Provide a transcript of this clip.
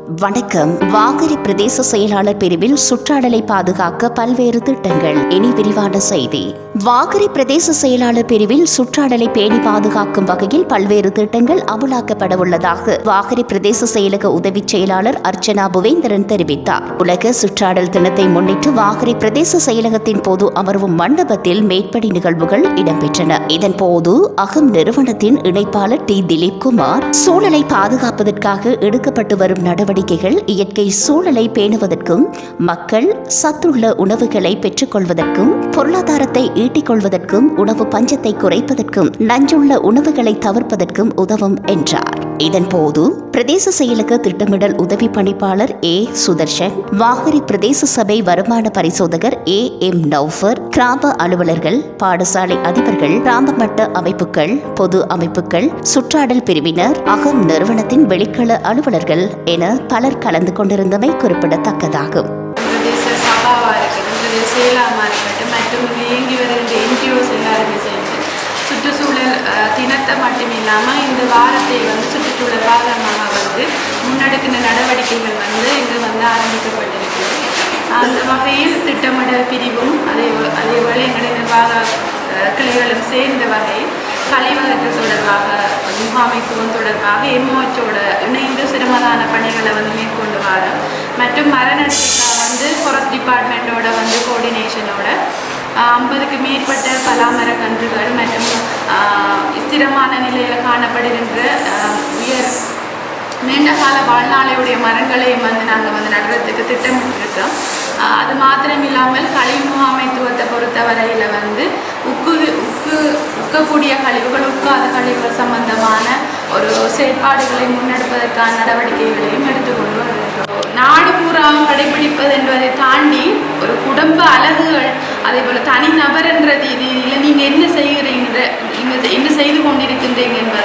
வணக்கம். வாகரி பிரதேச செயலாளர் பிரிவில் சுற்றாடலை பாதுகாக்க பல்வேறு திட்டங்கள். இனி விரிவான செய்தி. வாகரி பிரதேச செயலாளர் பிரிவில் சுற்றாடலை பேணி பாதுகாக்கும் வகையில் பல்வேறு திட்டங்கள் அமலாக்கப்பட உள்ளதாக வாகரி பிரதேச செயலக உதவி செயலாளர் அர்ச்சனா புவேந்திரன் தெரிவித்தார். உலக சுற்றாடல் தினத்தை முன்னிட்டு வாகரி பிரதேச செயலகத்தின் பொது அமர்வு மண்டபத்தில் மேற்படி நிகழ்வுகள் இடம்பெற்றன. இதன்போது அகம் நிறுவனத்தின் இணைப்பாளர் டி. திலீப் குமார் சூழலை பாதுகாப்பதற்காக எடுக்கப்பட்டு வரும் நடவடிக்கைகள் இயற்கை சூழலை பேணுவதற்கும் மக்கள் சத்துள்ள உணவுகளை பெற்றுக்கொள்வதற்கும் பொருளாதாரத்தை ஈட்டிக்கொள்வதற்கும் உணவு பஞ்சத்தை குறைப்பதற்கும் நஞ்சுள்ள உணவுகளை தவிர்ப்பதற்கும் உதவும் என்றார். இதன்போது பிரதேச செயலக திட்டமிடல் உதவி பணிப்பாளர் ஏ. சுதர்ஷன் வாகரி பிரதேச சபை வருமான பரிசோதகர் ஏ. எம். நௌஃபர் கிராம அலுவலர்கள் பாடசாலை அதிபர்கள் கிராம மட்ட அமைப்புகள் பொது அமைப்புகள் சுற்றாடல் பிரிவினர் அகம் நிறுவனத்தின் வெளிக்கள அலுவலர்கள் என பலர் கலந்து கொண்டிருந்தமை குறிப்பிடத்தக்கதாகும். தினத்தை மட்டும் இல்லாமல் இந்த வாரத்தை வந்து சுற்றுச்சூழல் வாரமாக வந்து முன்னெடுக்கின்ற நடவடிக்கைகள் வந்து இங்கு வந்து ஆரம்பிக்கப்பட்டிருக்கிறது. அந்த வகையில் திட்டமிடல் பிரிவும் அதே அதேபோல் எங்களுடைய நிர்வாக கிளைகளும் சேர்ந்த வகையில் கழிவகத்து தொடர்பாக முகாமைத்துவம் தொடர்பாக எம்ஓச்சோட இணைந்து சிரமதான பணிகளை வந்து மேற்கொண்டு வரோம். மற்றும் மரண வந்து ஃபாரஸ்ட் டிபார்ட்மெண்ட்டோட வந்து கோஆர்டினேஷனோட ஐம்பதுக்கு மேற்பட்ட பலாமர கன்றுகள் நீண்ட கால வாழ்நாளையுடைய மரங்களையும் வந்து நாங்கள் வந்து நடுறதுக்கு திட்டமிட்டிருக்கோம். அது மாத்திரம் இல்லாமல் கழிவு முகாமைத்துவத்தை பொறுத்தவரையில் வந்து உக்கு உக்கு உக்கக்கூடிய கழிவுகள் உட்காத கழிவுகள் சம்பந்தமான ஒரு செயற்பாடுகளை முன்னெடுப்பதற்கான நடவடிக்கைகளையும் எடுத்துக்கொண்டு வருகிறோம் நாடு பூராவும் கடைபிடிப்பது என்பதை தாண்டி ஒரு குடும்ப அழகுகள் அதே போல் தனிநபர் என்ற ரீதியில்